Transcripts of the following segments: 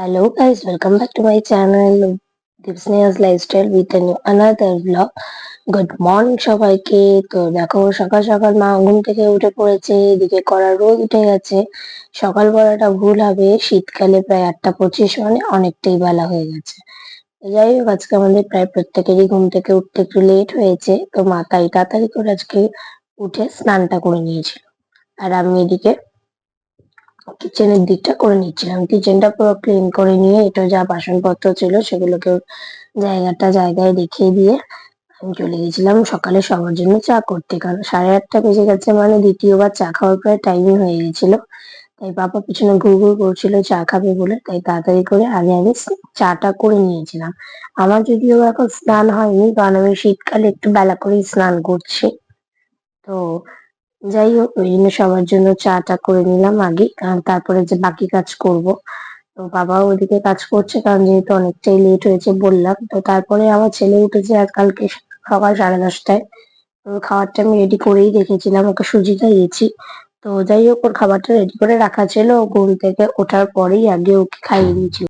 Hello guys, welcome back to my channel Dipsnea's Lifestyle with a new another. Good morning সবাইকে। তো দেখো সকাল সকাল মা ঘুম থেকে উঠে পড়েছে এদিকে কড়া রোদ উঠে গেছে। সকাল বলাটা ভুল হবে শীতকালে প্রায় আটটা পঁচিশ মানে অনেকটাই বেলা হয়ে গেছে। যাই হোক আজকে আমাদের প্রায় প্রত্যেকেরই ঘুম থেকে উঠতে একটু লেট হয়েছে। তো মা তাই তাড়াতাড়ি করে আজকে উঠে স্নানটা করে নিয়েছিল। আর আমি এদিকে কিচেনের দিকটা করে নিচ্ছিলাম। কিচেনটা পুরো ক্লিন করে নিয়ে এটা যা বাসনপত্র ছিল সেগুলোকে জায়গাটা জায়গায় রেখে দিয়ে আমি চলে গেছিলাম সকালে সবার জন্য চা করতে। কারণ সাড়ে আটটা বেজে গেছে মানে দ্বিতীয়বার চা খাওয়ার প্রায় টাইমই হয়ে গেছিল। তাই বাবা পিছনে ঘুর ঘুর করছিল চা খাবে বলে। তাই তাড়াতাড়ি করে আগে আমি চাটা করে নিয়েছিলাম। আমার যদিও এখন স্নান হয়নি, কারণ আমি শীতকালে একটু বেলা করেই স্নান করছি। তো যাই হোক ওই জন্য সবার জন্য চাটা করে নিলাম আগে কারণ তারপরে যে বাকি কাজ করব। তো বাবাও ওদিকে কাজ করছে, কারণ যেহেতু অনেকটাই লেট হয়েছে বললাম, তো তারপরে আমার ছেলে উঠেছে আর কালকে সকাল সাড়ে দশটায়। তো খাবারটা আমি রেডি করেই রেখেছিলাম, ওকে সুজিটা দিয়েছি তো যাই হোক ওর খাবারটা রেডি করে রাখা ছিল ঘুম থেকে ওঠার পরেই আগে ওকে খাইয়ে দিয়েছিল।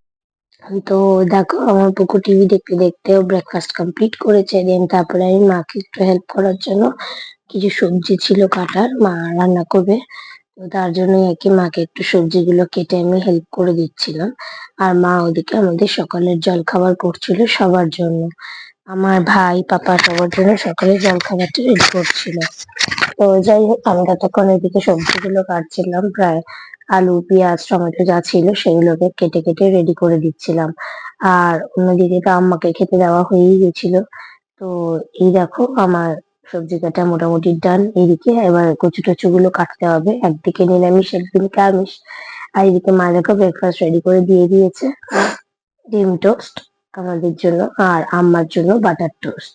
তো দেখো, আমার পুকু টিভি দেখতে দেখতে ও ব্রেকফাস্ট কমপ্লিট করেছে দেন তারপরে আমি মাকে একটু হেল্প করার জন্য কিছু সবজি ছিল কাটার, মা রান্না করবে। তো তার জন্য কি মাকে একটু সবজিগুলো কেটে আমি হেল্প করে দিচ্ছিলাম। আর মা ওদিকে আমাদের সকালের জল খাবার করছিল সবার জন্য। আমার ভাই, পাপা সবার জন্য সকালের জল খাবারটা রেডি করছিল। তো যাই হোক আমি ততক্ষণ এদিকে সবজিগুলো কাটছিলাম, প্রায় আলু, পেঁয়াজ, টমেটো যা ছিল সেগুলোকে কেটে কেটে রেডি করে দিচ্ছিলাম। আর অন্যদিকে তো আম্মাকে খেতে দেওয়া হয়েই গেছিল। তো এই দেখো, আমার সবজি কাটা মোটামুটি ডান এদিকে এবার কচু টচু গুলো কাটতে হবে। একদিকে নিরামিষ, একদিকে আমিষ। আর এদিকে মা দেখো ব্রেকফাস্ট রেডি করে দিয়ে দিয়েছে। ডিম টোস্ট আমাদের জন্য আর আম্মার জন্য বাটার টোস্ট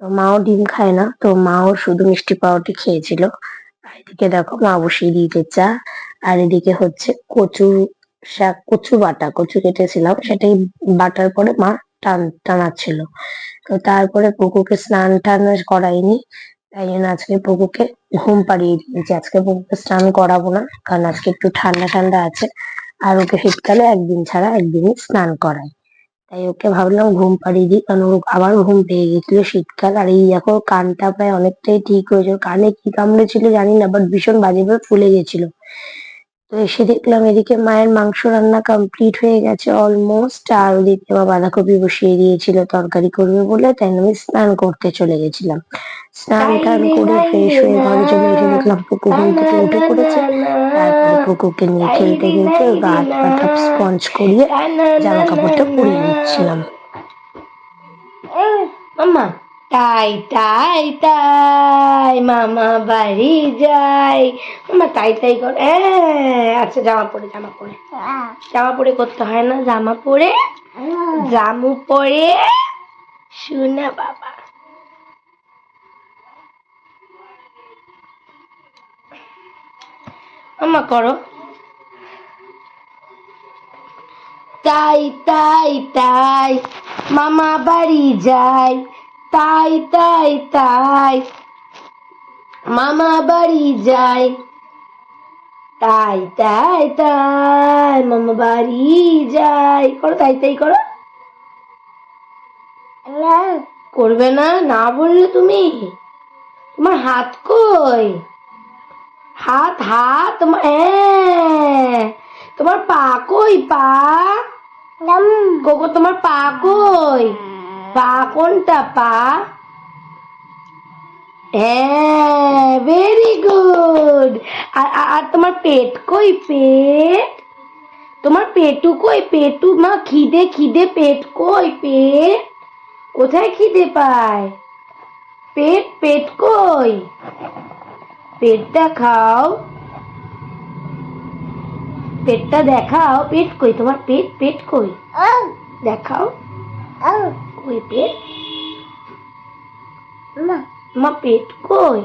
তো মাও ডিম খায় না, তো মাও শুধু মিষ্টি পাউরুটি খেয়েছিল। আর এদিকে দেখো মা বসিয়ে দিয়েছে চা। আর এদিকে হচ্ছে কচু শাক, কচু বাটা, কচু কেটেছিলাম। সেটাই বাটার পরে মা টান, টানাচ্ছিল। তো তারপরে পুকুকে স্নান টান করাইনি, তাই জন্য আজকে পুকুকে ঘুম পাড়িয়ে দিয়েছি। আজকে পুকুকে স্নান করাবো না, কারণ আজকে একটু ঠান্ডা ঠান্ডা আছে। আর ওকে শীতকালে একদিন ছাড়া একদিনই স্নান করাই। তাই ওকে ভাবলাম ঘুম পাড়িয়ে দিই, কারণ ওর আবার ঘুম পেয়ে গেছিল শীতকাল। আর এই দেখো, কানটা প্রায় অনেকটাই ঠিক হয়েছে কানে কি কামড়েছিল জানি না বাট ভীষণ বাজেভাবে ফুলে গেছিল। তো এসে দেখলাম এদিকে মায়ের মাংস রান্না কমপ্লিট হয়ে গেছে অলমোস্ট আর ওদিকে মা বাঁধাকপি বসিয়ে দিয়েছিল তরকারি করবে বলে তাই আমি স্নান করতে চলে গেছিলাম। স্নান টান করে ফ্রেশ হয়ে ঘরে চলে এসে দেখলাম পুকু ঘুম থেকে উঠে পড়েছে। তারপরে পুকুকে নিয়ে খেলতে খেলতে গা হাত স্পঞ্জ করিয়ে জামা কাপড়টা পরিয়ে নিচ্ছিলাম। মামা তাই তাই তাই, মামা বাড়ি যাই মামা, তাই তাই কর আচ্ছা জামা পরে জামা পরে। জামা পরে করতে হয় না, জামা পরে, জামু পরে, শুনা বাবা। মামা, করো। তাই তাই তাই, মামা বাড়ি যাই তাই তাই তাই। মামা বাড়ি যাই তাই তাই তাই মামা বাড়ি যাই করো তাই তাই করো। করবে না না বললে তুমি? তোমার হাত কই? হাত হাত তোমার হ্যাঁ। তোমার পা কই পা? গোগো তোমার পা কই? পা কোনটা পা? হ্যাঁ ভেরি গুড আর আর- তোমার পেট কই পেট? তোমার পেটু কই পেটু? মা খিদে খিদে পেট কই পেট? কোথায় খিদে পায়? পেট পেট কই? পেটটা খাও। পেটটা দেখাও। পেট কই? তোমার পেট পেট কই? দেখাও। কই পেট? মা পেট কই?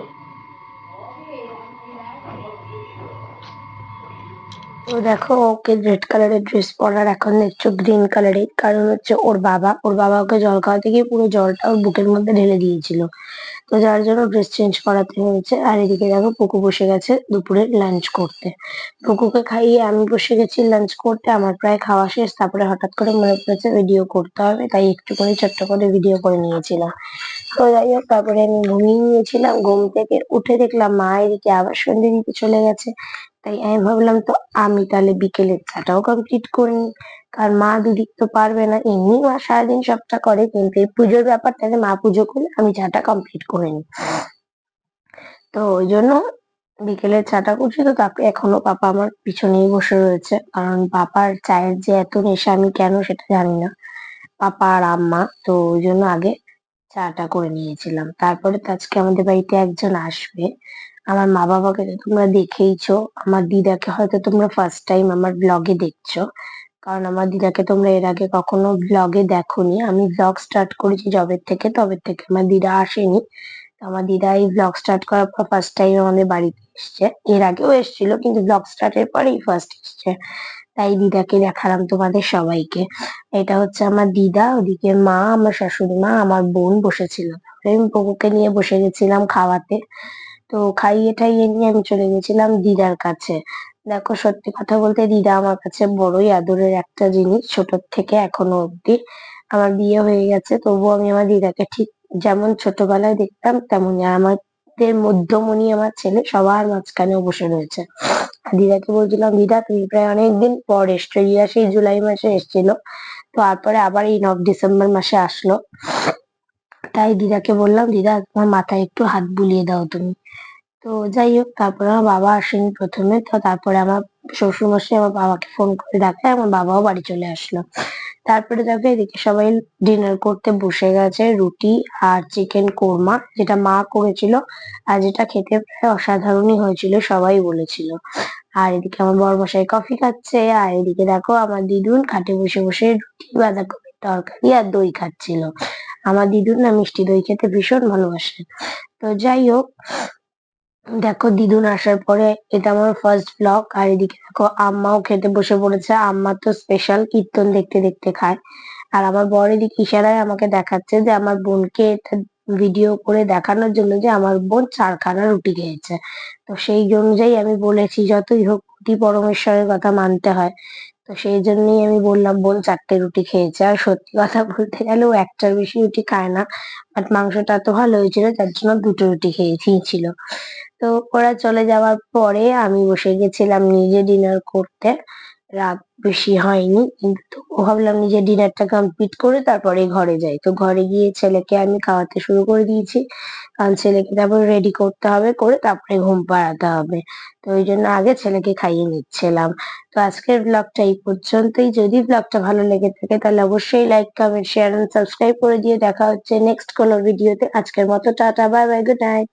তো দেখো, ওকে রেড কালারের ড্রেস পরার এখন দেখছ গ্রিন কালারের কারণ হচ্ছে ওর বাবা ওর বাবা ওকে জল খাওয়াতে গিয়ে পুরো জলটা ওর বুকের মধ্যে ঢেলে দিয়েছিল। তো যার জন্য ড্রেস চেঞ্জ করাতে হয়েছে। আর এদিকে দেখো পুকু বসে গেছে দুপুরে লাঞ্চ করতে। পুকুকে খাইয়ে আমি বসে গেছি লাঞ্চ করতে। আমার প্রায় খাওয়া শেষ। তারপরে হঠাৎ করে মনে পড়েছে ভিডিও করতে হবে। তাই একটু করে ছোট্ট করে ভিডিও করে নিয়েছিলাম। তো যাই হোক, তারপরে আমি ঘুমিয়ে নিয়েছিলাম ঘুম থেকে উঠে দেখলাম মা এদিকে আবার সন্ধ্যে দিতে চলে গেছে। তাই আমি ভাবলাম তো আমি তাহলে বিকেলের চাটাও কমপ্লিট করে কারণ মা দুদিক তো পারবে না, এমনি মা সারাদিন সবটা করে, কিন্তু এই পুজোর ব্যাপারটাতে মা পুজো করলে আমি চাটা কমপ্লিট করে নিই। তো ওই জন্য বিকেলে চাটা করছি, তো তারপরে এখনও পাপা আমার পিছনেই বসে রয়েছে। কারণ পাপার চায়ের যে এত নেশা, আমি কেন সেটা জানি না। পাপা আর আম্মা, তো ওই জন্য আগে চাটা করে নিয়েছিলাম। তারপরে তো আজকে আমাদের বাড়িতে একজন আসবে। আমার মা বাবাকে তো তোমরা দেখেইছো, আমার দিদাকে হয়তো তোমরা ফার্স্ট টাইম আমার ব্লগে দেখছ, কারণ আমার দিদাকে তোমরা এর আগে কখনো ব্লগে দেখোনি। আমি ব্লগ স্টার্ট করেছি যবে থেকে, তবে থেকে আমার দিদা আসেনি। আমার দিদা এই ব্লগ স্টার্ট করার পর ফার্স্ট টাইম আমাদের বাড়িতে এসছে। এর আগেও এসেছিল, কিন্তু ব্লগ স্টার্টের পরেই ফার্স্ট এসছে। তাই দিদাকে দেখালাম তোমাদের সবাইকে। এটা হচ্ছে আমার দিদা, ওদিকে মা, আমার শাশুড়ি মা, আমার বোন বসেছিল। আমি বউকে নিয়ে বসে গেছিলাম খাওয়াতে। তো খাইয়ে টাইয়ে নিয়ে আমি চলে গেছিলাম দিদার কাছে। দেখো সত্যি কথা বলতে দিদা আমার কাছে বড়ই আদরের একটা জিনিস, ছোটর থেকে এখনও অব্দি আমার বিয়ে হয়ে গেছে, তবুও আমি আমার দিদাকে ঠিক যেমন ছোটবেলায় দেখতাম, তেমনই আমাদের মধ্যমণি আমার ছেলে সবার মাঝখানে বসে রয়েছে। দিদাকে বলছিলাম, দিদা, তুমি প্রায় অনেকদিন পর এসছো রিয়া সেই জুলাই মাসে এসেছিল। তারপরে আবার এই নব ডিসেম্বর মাসে আসলো। তাই দিদাকে বললাম, দিদা, তোমার মাথায় একটু হাত বুলিয়ে দাও তুমি। তো যাই হোক, তারপরে আমার বাবা আসেনি প্রথমে। তো তারপরে আমার শ্বশুর মশাই আমার বাবাকে ফোন করে ডাকায় আমার বাবাও বাড়ি চলে আসলো। তারপরে দেখো, এদিকে সবাই ডিনার করতে বসে গেছে, রুটি আর চিকেন কোরমা, যেটা মা করেছিল আর যেটা খেতে প্রায় অসাধারণই হয়েছিল, সবাই বলেছিল। আর এদিকে আমার বড়মশাই কফি খাচ্ছে, আর এদিকে দেখো, আমার দিদুন খাটে বসে বসে রুটি, বাঁধাকপির তরকারি আর দই খাচ্ছিল। আমার দিদুন না মিষ্টি দই খেতে ভীষণ ভালোবাসে। তো যাই হোক, দেখো দিদুন আসার পরে এটা আমার ফার্স্ট ব্লগ আর এদিকে দেখো আম্মাও খেতে বসে পড়েছে। আম্মা তো স্পেশাল কীর্তন দেখতে দেখতে খায়। আর আমার বর এদিকে ইশারায় আমাকে দেখাচ্ছে যে আমার বোনকে ভিডিও করে দেখানোর জন্য যে আমার বোন চারখানা রুটি খেয়েছে। তো সেই অনুযায়ী আমি বলেছি, যতই হোক অতি পরমেশ্বরের কথা মানতে হয়। তো সেই জন্যই আমি বললাম, বোন, চারটে রুটি খেয়েছে। আর সত্যি কথা বলতে গেলে ও একটার বেশি রুটি খায় না বাট মাংসটা এত ভালো হয়েছিল, তার জন্য দুটো রুটি খেয়েছিল তো ওরা চলে যাওয়ার পরে আমি বসে গেছিলাম নিজে ডিনার করতে। রাত বেশি হয়নি। কিন্তু ভাবলাম নিজে ডিনারটা কমপ্লিট করে তারপরে ঘরে যাই। তো ঘরে গিয়ে ছেলেকে আমি খাওয়াতে শুরু করে দিয়েছি। কারণ ছেলেকে তারপর রেডি করতে হবে, করে তারপরে ঘুম পাড়াতে হবে। তো ওই জন্য আগে ছেলেকে খাইয়ে নিচ্ছিলাম। তো আজকের ব্লগটা এই পর্যন্তই। যদি ব্লগটা ভালো লেগে থাকে তাহলে অবশ্যই like comment share and subscribe করে দিয়ে দেখা হচ্ছে নেক্সট কোনো ভিডিওতে আজকের মতো tata bye bye good night